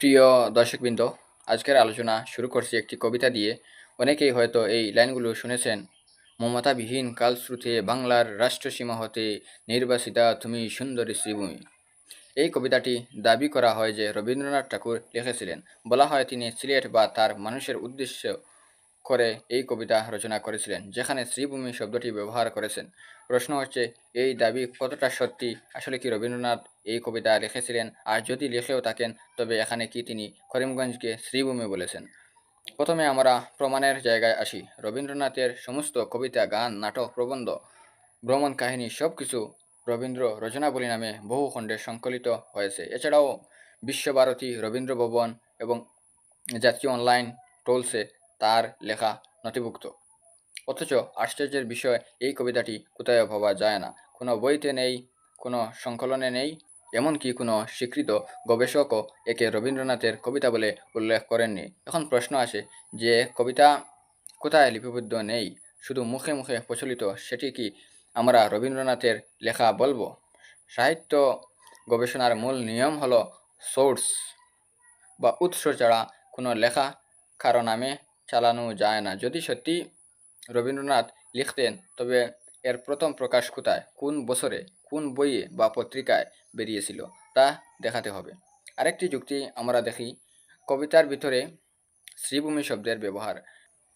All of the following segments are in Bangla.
প্রিয় দর্শকবৃন্দ, আজকের আলোচনা শুরু করছি একটি কবিতা দিয়ে। অনেকেই হয়তো এই লাইনগুলো শুনেছেন। মমতাবিহীন কালশ্রুতে বাংলার রাষ্ট্রসীমা হতে নির্বাসিতা তুমি সুন্দরী শ্রীভূমি। এই কবিতাটি দাবি করা হয় যে রবীন্দ্রনাথ ঠাকুর লিখেছিলেন। বলা হয় তিনি সিলেট বা তার মানুষের উদ্দেশ্য করে এই কবিতা রচনা করেছিলেন, যেখানে শ্রীভূমি শব্দটি ব্যবহার করেছেন। প্রশ্ন হচ্ছে, এই দাবি কতটা সত্যি? আসলে কি রবীন্দ্রনাথ এই কবিতা লিখেছিলেন? আর যদি লিখেও থাকেন, তবে এখানে কি তিনি করিমগঞ্জকে শ্রীভূমি বলেছেন? প্রথমে আমরা প্রমাণের জায়গায় আসি। রবীন্দ্রনাথের সমস্ত কবিতা, গান, নাটক, প্রবন্ধ, ভ্রমণ কাহিনী সব কিছু রবীন্দ্র রচনাবলী নামে বহু খণ্ডে সংকলিত হয়েছে। এছাড়াও বিশ্বভারতী রবীন্দ্র ভবন এবং জাতীয় অনলাইন টোলসে তার লেখা নথিভুক্ত। অথচ আশ্চর্যের বিষয়, এই কবিতাটি কোথায় ভাবা যায় না। কোনো বইতে নেই, কোনো সংকলনে নেই, এমনকি কোনো স্বীকৃত গবেষকও একে রবীন্দ্রনাথের কবিতা বলে উল্লেখ করেননি। এখন প্রশ্ন আসে যে, কবিতা কোথায় লিপিবদ্ধ নেই? শুধু মুখে মুখে প্রচলিত, সেটি কি আমরা রবীন্দ্রনাথের লেখা বলব? সাহিত্য গবেষণার মূল নিয়ম হলো সোর্স বা উৎস ছাড়া কোনো লেখা কারও নামে চালানো যায় না। যদি সত্যি রবীন্দ্রনাথ লিখতেন, তবে এর প্রথম প্রকাশ কোথায়? কোন বছরে? কোন বইয়ে বা পত্রিকায় বেরিয়েছিল? তা দেখাতে হবে। আরেকটি যুক্তি আমরা দেখি, কবিতার ভিতরে শ্রীভূমি শব্দের ব্যবহার।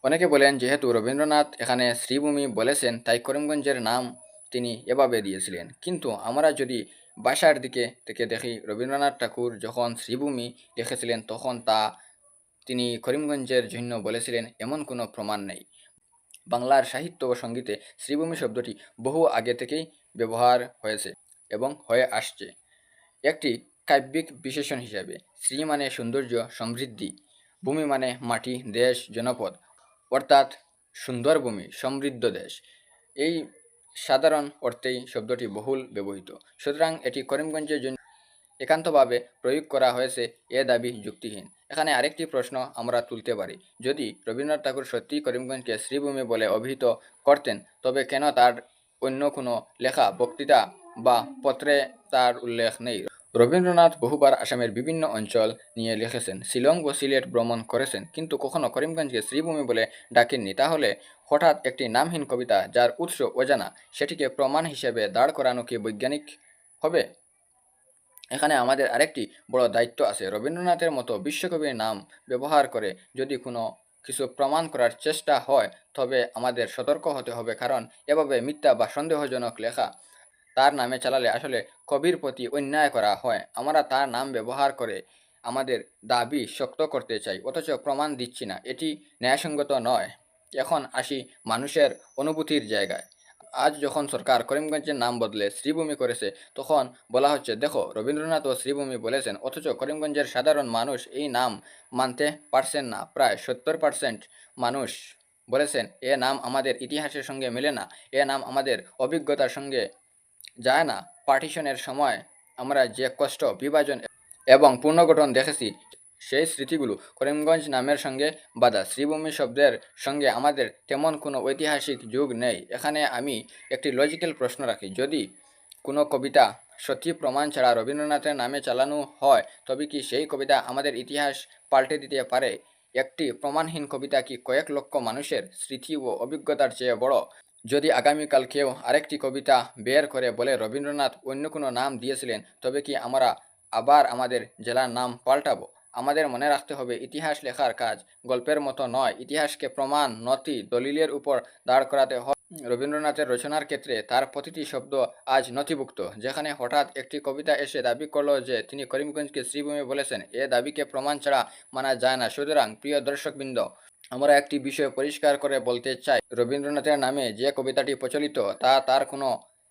অনেকে বলেন, যেহেতু রবীন্দ্রনাথ এখানে শ্রীভূমি বলেছেন, তাই করিমগঞ্জের নাম তিনি এভাবে দিয়েছিলেন। কিন্তু আমরা যদি বাসার দিকে থেকে দেখি, রবীন্দ্রনাথ ঠাকুর যখন শ্রীভূমি লিখেছিলেন, তখন তা তিনি করিমগঞ্জের জন্য বলেছিলেন, এমন কোনো প্রমাণ নেই। বাংলার সাহিত্য ও সঙ্গীতে শ্রীভূমি শব্দটি বহু আগে থেকেই ব্যবহার হয়েছে এবং হয়ে আসছে। একটি কাব্যিক বিশেষণ হিসাবে শ্রী মানে সৌন্দর্য সমৃদ্ধি, ভূমি মানে মাটি, দেশ, জনপদ, অর্থাৎ সুন্দর ভূমি, সমৃদ্ধ দেশ। এই সাধারণ অর্থেই শব্দটি বহুল ব্যবহৃত। সুতরাং এটি করিমগঞ্জের জন্য একান্তভাবে প্রয়োগ করা হয়েছে এ দাবি যুক্তিহীন। এখানে আরেকটি প্রশ্ন আমরা তুলতে পারি। যদি রবীন্দ্রনাথ ঠাকুর সত্যিই করিমগঞ্জকে শ্রীভূমি বলে অভিহিত করতেন, তবে কেন তার অন্য কোনো লেখা, বক্তৃতা বা পত্রে তার উল্লেখ নেই? রবীন্দ্রনাথ বহুবার আসামের বিভিন্ন অঞ্চল নিয়ে লিখেছেন, শিলং ও সিলেট ভ্রমণ করেছেন, কিন্তু কখনো করিমগঞ্জকে শ্রীভূমি বলে ডাকেননি। তাহলে হঠাৎ একটি নামহীন কবিতা যার উৎস অজানা, সেটিকে প্রমাণ হিসেবে দাঁড় করানো কি বৈজ্ঞানিক হবে? এখানে আমাদের আরেকটি বড় দায়িত্ব আছে। রবীন্দ্রনাথের মতো বিশ্বকবির নাম ব্যবহার করে যদি কোনো কিছু প্রমাণ করার চেষ্টা হয়, তবে আমাদের সতর্ক হতে হবে কারণ এভাবে মিথ্যা বা সন্দেহজনক লেখা তার নামে চালালে আসলে কবির প্রতি অন্যায় করা হয়। আমরা তার নাম ব্যবহার করে আমাদের দাবি শক্ত করতে চাই, অথচ প্রমাণ দিচ্ছি না। এটি ন্যায়সঙ্গত নয়। এখন আসি মানুষের অনুভূতির জায়গায়। আজ যখন সরকার করিমগঞ্জের নাম বদলে শ্রীভূমি করেছে, তখন বলা হচ্ছে, দেখো, রবীন্দ্রনাথ ও শ্রীভূমি বলেছেন, অথচ করিমগঞ্জের সাধারণ মানুষ এই নাম মানতে পারছেন না। প্রায় সত্তর পার্সেন্ট মানুষ বলেছেন, এ নাম আমাদের ইতিহাসের সঙ্গে মেলে না, এ নাম আমাদের অভিজ্ঞতার সঙ্গে যায় না। পার্টিশনের সময় আমরা যে কষ্ট, বিভাজন এবং পুনর্গঠন দেখেছি সেই স্মৃতিগুলো করিমগঞ্জ নামের সঙ্গে বাধা। শ্রীভূমি শব্দের সঙ্গে আমাদের তেমন কোনো ঐতিহাসিক যুগ নেই। এখানে আমি একটি লজিক্যাল প্রশ্ন রাখি। যদি কোনো কবিতা সত্যি প্রমাণ ছাড়া রবীন্দ্রনাথের নামে চালানো হয়, তবে কি সেই কবিতা আমাদের ইতিহাস পাল্টে দিতে পারে? একটি প্রমাণহীন কবিতা কি কয়েক লক্ষ মানুষের স্মৃতি ও অভিজ্ঞতার চেয়ে বড়? যদি আগামীকাল কেউ আরেকটি কবিতা বের করে বলে রবীন্দ্রনাথ অন্য কোনো নাম দিয়েছিলেন, তবে কি আমরা আবার আমাদের জেলার নাম পাল্টাবো? আমাদের মনে রাখতে হবে, ইতিহাস লেখার কাজ। গল্পের মতো নয়, ইতিহাসকে প্রমাণ, নথি, দলিলের উপর দাঁড় করাতে হয়। রবীন্দ্রনাথের রচনার ক্ষেত্রে তার প্রতিটি শব্দ আজ নথিভুক্ত, যেখানে হঠাৎ একটি কবিতা এসে দাবি করল যে তিনি করিমগঞ্জকে শ্রীভূমি বলেছেন। এ দাবিকে প্রমাণ ছাড়া মানা যায় না। সুতরাং, প্রিয় দর্শকবৃন্দ, আমরা একটি বিষয় পরিষ্কার করে বলতে চাই। রবীন্দ্রনাথের নামে যে কবিতাটি প্রচলিত, তা তার কোনো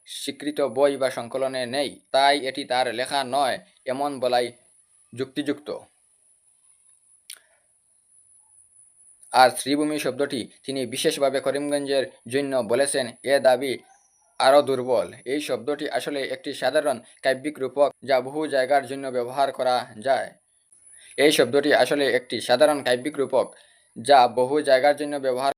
স্বীকৃত বই বা সংকলনে নেই। তাই এটি তার লেখা নয়, এমন বলাই যুক্তিযুক্ত। আর শ্রীভূমি শব্দটি তিনি বিশেষভাবে করিমগঞ্জের জন্য বলেছেন, এ দাবি আরও দুর্বল। এই শব্দটি আসলে একটি সাধারণ কাব্যিক রূপক যা বহু জায়গার জন্য ব্যবহার করা যায়। এই শব্দটি আসলে একটি সাধারণ কাব্যিক রূপক যা বহু জায়গার জন্য ব্যবহার